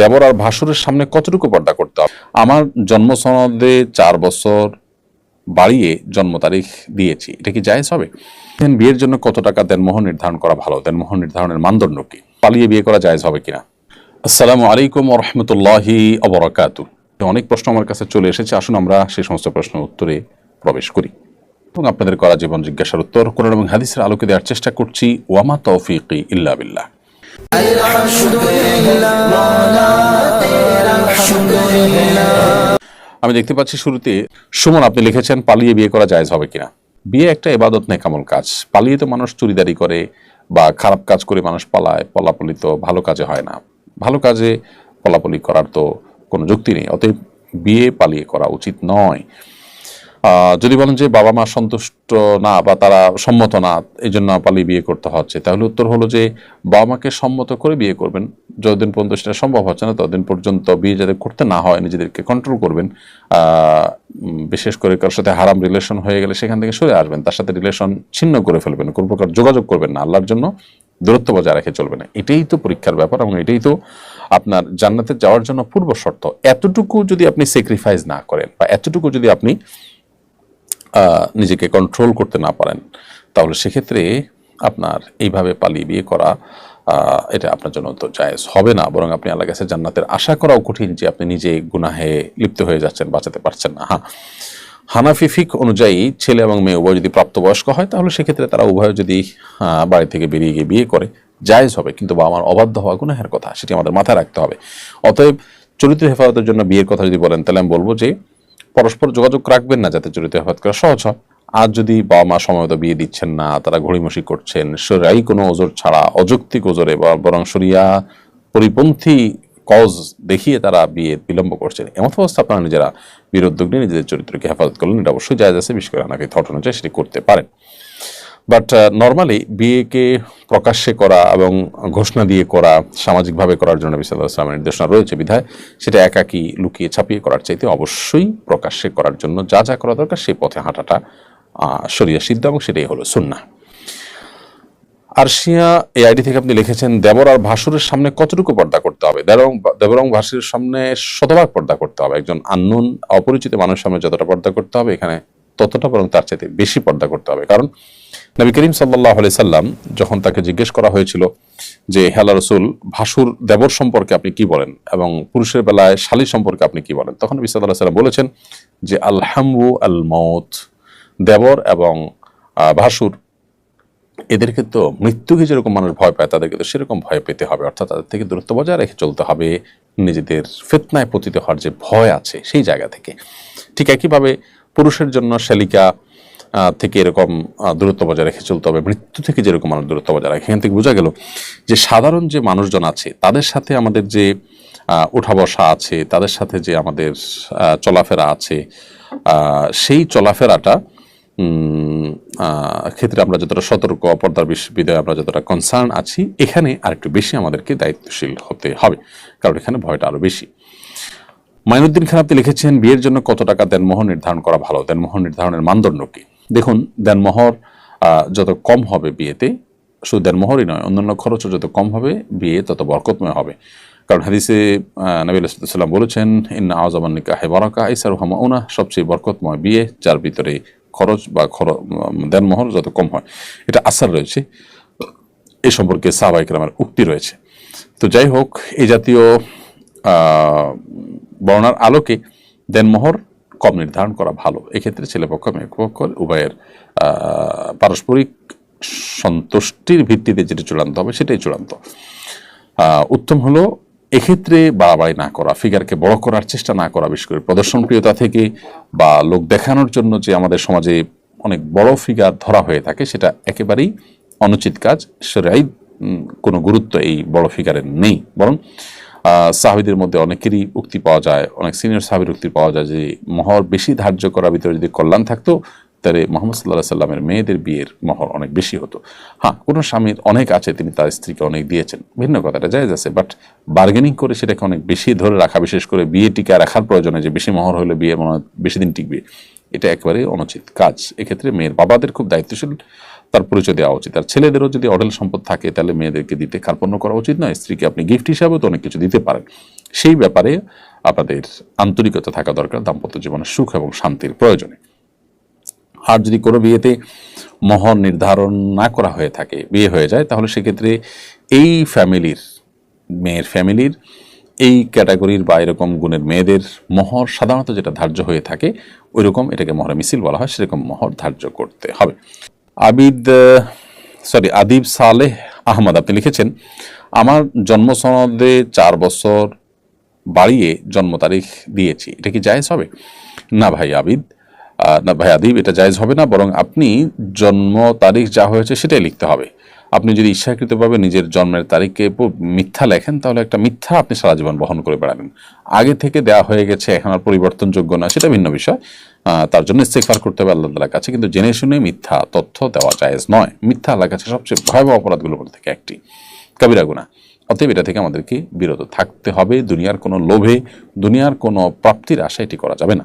দেবর আর ভাসুরের সামনে কতটুকু পর্দা করতে হবে? আমার জন্ম সনদে চার বছর বাড়িয়ে জন্ম তারিখ দিয়েছি। এটা কি জায়েজ হবে? দেন বিয়ের জন্য কত টাকা দেনমোহর নির্ধারণ করা ভালো? দেনমোহর নির্ধারণের মানদণ্ড কি? পালিয়ে বিয়ে করা জায়েজ হবে কিনা? আসসালামু আলাইকুম রহমতুল্লাহি অবরাকাতু অনেক প্রশ্ন আমার কাছে চলে এসেছে। আসুন আমরা সেই সমস্ত প্রশ্ন উত্তরে প্রবেশ করি। এবং আপনাদের করা জীবন জিজ্ঞাসার উত্তর, কোরআন এবং হাদিসের আলোকে দেওয়ার চেষ্টা করছি। ওয়ামা তৌফিক ইল্লা বিল্লাহ। আমি দেখতে পাচ্ছি শুরুতে, সুমন, আপনি লিখেছেন, পালিয়ে বিয়ে করা জায়েজ হবে কিনা? বিয়ে একটা এবাদত নেকামল কাজ। পালিয়ে তো মানুষ চুরিদারি করে বা খারাপ কাজ করে মানুষ পালায়, পলাপলি তো ভালো কাজে হয় না। ভালো কাজে পলাপলি করার তো কোনো যুক্তি নেই, অতএব বিয়ে পালিয়ে করা উচিত নয়। যদি বলেন যে বাবা মা সন্তুষ্ট না বা তারা সম্মত না এই জন্য পালিয়ে বিয়ে করতে হচ্ছে, তাহলে উত্তর হলো যে বাবা মাকে সম্মত করে বিয়ে করবেন। যতদিন পর্যন্ত সেটা সম্ভব হচ্ছে না, ততদিন পর্যন্ত বিয়ে যাতে করতে না হয়, নিজেদেরকে কন্ট্রোল করবেন বিশেষ করে কারোর সাথে হারাম রিলেশন হয়ে গেলে সেখান থেকে সরে আসবেন, তার সাথে রিলেশন ছিন্ন করে ফেলবেন, কোনো প্রকার যোগাযোগ করবেন না, আল্লাহর জন্য দূরত্ব বজায় রেখে চলবে না। এটাই তো পরীক্ষার ব্যাপার এবং এটাই তো আপনার জান্নাতে যাওয়ার জন্য পূর্ব শর্ত। এতটুকু যদি আপনি স্যাক্রিফাইস না করেন বা এতটুকু যদি আপনি নিজেকে কন্ট্রোল করতে না পারেন, তাহলে সেক্ষেত্রে আপনার এইভাবে পালিয়ে বিয়ে করা এটা আপনার জন্য তো জায়েজ হবে না, বরং আপনি আল্লাহ কাছে জান্নাতের আশা করাও কঠিন যে আপনি নিজে গুনাহে লিপ্ত হয়ে যাচ্ছেন, বাঁচাতে পারছেন না। হ্যাঁ। হানাফি ফিক অনুযায়ী ছেলে এবং মেয়ে উভয় যদি প্রাপ্তবয়স্ক হয়, তাহলে সেক্ষেত্রে তারা উভয় যদি বাড়ি থেকে বেরিয়ে গিয়ে বিয়ে করে, জায়েজ হবে। কিন্তু বাবা আমার অবাধ্য হওয়া গুনাহের কথা, সেটি আমাদের মাথায় রাখতে হবে। অতএব চরিত্র হেফাজতের জন্য বিয়ের কথা যদি বলেন, তাহলে আমি বলব যে পরস্পর যোগাযোগ রাখবেন না যাতে চরিত্র হেফাজত করা সহজ হয়। আর যদি বাবা মা সময়মতো বিয়ে দিচ্ছেন না, তারা ঘড়িমসি করছেন সরাই কোনো ওজোর ছাড়া, অযৌক্তিক ওজোরে, বা, বরং সরিয়া পরিপন্থী কজ দেখিয়ে তারা বিয়ে বিলম্ব করছেন। এমন অবস্থা আপনারা নিজেরা উদ্যোগ নিয়ে নিজেদের চরিত্রকে হেফাজত করলেন, এটা অবশ্যই জায়জ আছে, বিশেষ করে আপনাকে থট অনুযায়ী সেটি করতে পারেন। বাট নর্মালি বিয়েকে প্রকাশ্যে করা এবং ঘোষণা দিয়ে করা, সামাজিকভাবে করার জন্য নবী ইসলামের নির্দেশনা রয়েছে বিধায়, সেটা একাকি লুকিয়ে ছাপিয়ে করার চাইতে অবশ্যই প্রকাশ্যে করার জন্য যা যা করা দরকার সেই পথে হাঁটাটা শরিয়া সিদ্ধ এবং সেটাই হলো সুন্না আরশিয়া এই আইডি থেকে আপনি লিখেছেন, দেবর আর ভাসুরের সামনে কতটুকু পর্দা করতে হবে? দেবর দেবর ভাসুরের সামনে শতভাগ পর্দা করতে হবে। একজন আননোন, অপরিচিত মানুষের সামনে যতটা পর্দা করতে হবে, এখানে ততটা বরং তার চাইতে বেশি পর্দা করতে হবে। কারণ নবী করিম সাল্লাহ আলি সাল্লাম যখন তাকে জিজ্ঞেস করা হয়েছিল যে হেলা রসুল, ভাসুর দেবর সম্পর্কে আপনি কি বলেন এবং পুরুষের বেলায় শালী সম্পর্কে আপনি কি বলেন? তখন নবী সাল্লাহ সাল্লাম বলেছেন যে আলহামু আল মৌত দেবর এবং ভাসুর এদেরকে তো মৃত্যুকে যেরকম মানুষ ভয় পায় তাদেরকে তো সেরকম ভয় পেতে হবে। অর্থাৎ তাদের থেকে দূরত্ব বজায় রেখে চলতে হবে। নিজেদের ফেতনায় পতিত হওয়ার যে ভয় আছে, সেই জায়গা থেকে। ঠিক একইভাবে পুরুষের জন্য শালিকা থেকে এরকম দূরত্ব বজায় রেখে চলতে হবে। মৃত্যু থেকে যেরকম মানুষ দূরত্ব বজায় রাখে। এখান থেকে বোঝা গেল যে সাধারণ যে মানুষজন আছে, তাদের সাথে আমাদের যে উঠা বসা আছে, তাদের সাথে যে আমাদের চলাফেরা আছে সেই চলাফেরাটা ক্ষেত্রে আমরা যতটা সতর্ক পর্দার বিষ- বিদায় আমরা যতটা কনসার্ন আছি এখানে আরেকটু বেশি আমাদেরকে দায়িত্বশীল হতে হবে কারণ এখানে ভয়টা আরও বেশি। মাইনুদ্দিন খান আপনি লিখেছেন বিয়ের জন্য কত টাকা দেনমোহর নির্ধারণ করা ভালো? দেনমোহর নির্ধারণের মানদণ্ড কি? দেখুন দেনমোহর যত কম হবে বিয়েতে শুধু দেনমোহরই নয় অন্যান্য খরচও যত কম হবে বিয়ে তত বরকতময় হবে। কারণ হাদিসে আহ, নবী সাল্লাম বলেছেন ইন্না আজমান নিকাহে বরাকা ইসার হামাউনা সবচেয়ে বরকতময় বিয়ে যার ভিতরে খরচ বা খরচ, দেনমোহর যত কম হয়। এটা আসার রয়েছে। এ সম্পর্কে সাহবাইক রামের উক্তি রয়েছে। তো যাই হোক, এই জাতীয় বর্ণার আলোকে দেনমোহর কম নির্ধারণ করা ভালো। এক্ষেত্রে ছেলেপক্ষ মেয়েপক্ষ উভয়ের পারস্পরিক সন্তুষ্টির ভিত্তিতে যেটা চূড়ান্ত হবে, সেটাই চূড়ান্ত। উত্তম হলো এক্ষেত্রে বাড়াবাড়ি না করা ফিগারকে বড় করার চেষ্টা না করা, বিশেষ করে প্রদর্শনপ্রিয়তা থেকে বা লোক দেখানোর জন্য যে আমাদের সমাজে অনেক বড় ফিগার ধরা হয়ে থাকে, সেটা একেবারেই অনুচিত কাজ। সেটাই কোনো গুরুত্ব এই বড় ফিগারের নেই। বরং সাহাবিদের মধ্যে অনেকেরই উক্তি পাওয়া যায়, অনেক সিনিয়র সাহাবির উক্তি পাওয়া যায় যে, মহর বেশি ধার্য করার ভিতরে যদি কল্যাণ থাকতো তাহলে মোহাম্মদ সাল্লাহ সাল্লামের মেয়েদের বিয়ের মহর অনেক বেশি হতো। হ্যাঁ কোনো স্বামীর অনেক আছে, তিনি তার স্ত্রীকে অনেক দিয়েছেন। ভিন্ন কথাটা জায়জ আছে বাট বার্গেনিং করে সেটাকে অনেক বেশি ধরে রাখা, বিশেষ করে বিয়ে টিকা রাখার প্রয়োজনে যে বেশি মহর হলে বিয়ে মনে বেশি দিন টিকবে, এটা একেবারে অনুচিত কাজ। এক্ষেত্রে মেয়ের বাবাদের খুব দায়িত্বশীল, তার পরিচয় দেওয়া উচিত। আর ছেলেদেরও যদি অডেল সম্পদ থাকে, তাহলে মেয়েদেরকে দিতে কার্পণ্য করা উচিত নয়, স্ত্রীকে আপনি গিফট হিসাবে তো অনেক কিছু দিতে পারেন। সেই ব্যাপারে আপনাদের আন্তরিকতা থাকা দরকার, দাম্পত্য জীবনের সুখ এবং শান্তির প্রয়োজনে। আর যদি কোনো বিয়েতে মহর নির্ধারণ না করা হয়ে থাকে, বিয়ে হয়ে যায়, তাহলে সেক্ষেত্রে এই ফ্যামিলির, মেয়ের ফ্যামিলির, এই ক্যাটাগরির বা এরকম গুণের মেয়েদের মহর সাধারণত যেটা ধার্য হয়ে থাকে ওই রকম এটাকে মহরে মিছিল বলা হয়, সেরকম মহর ধার্য করতে হবে। আবিদ সরি আদিব সালেহ আহমদ, আপনি লিখেছেন, আমার জন্ম সনদে চার বছর বাড়িয়ে জন্ম তারিখ দিয়েছি। এটা কি জায়েজ হবে? না ভাই আবিদ। না ভাই আদিব, এটা জায়েজ হবে না, বরং আপনি জন্ম তারিখ যা হয়েছে সেটাই লিখতে হবে। আপনি যদি ইচ্ছাকৃতভাবে নিজের জন্মের তারিখকে মিথ্যা লেখেন, তাহলে একটা মিথ্যা আপনি সারা জীবন বহন করে বেড়াবেন। আগে থেকে দেওয়া হয়ে গেছে, এখন আর পরিবর্তনযোগ্য না, সেটা ভিন্ন বিষয়। তার জন্য ইস্তেকফার করতে হবে আল্লাহ তালার কাছে, কিন্তু জেনে শুনে মিথ্যা তথ্য দেওয়া জায়েজ নয়। মিথ্যা আল্লাহর কাছে সবচেয়ে ভয়াবহ অপরাধগুলোর মধ্যে থেকে একটি। কবিরা গুণা অতএব এটা থেকে আমাদেরকে বিরত থাকতে হবে, দুনিয়ার কোনো লোভে, দুনিয়ার কোনো প্রাপ্তির আশা এটি করা যাবে না।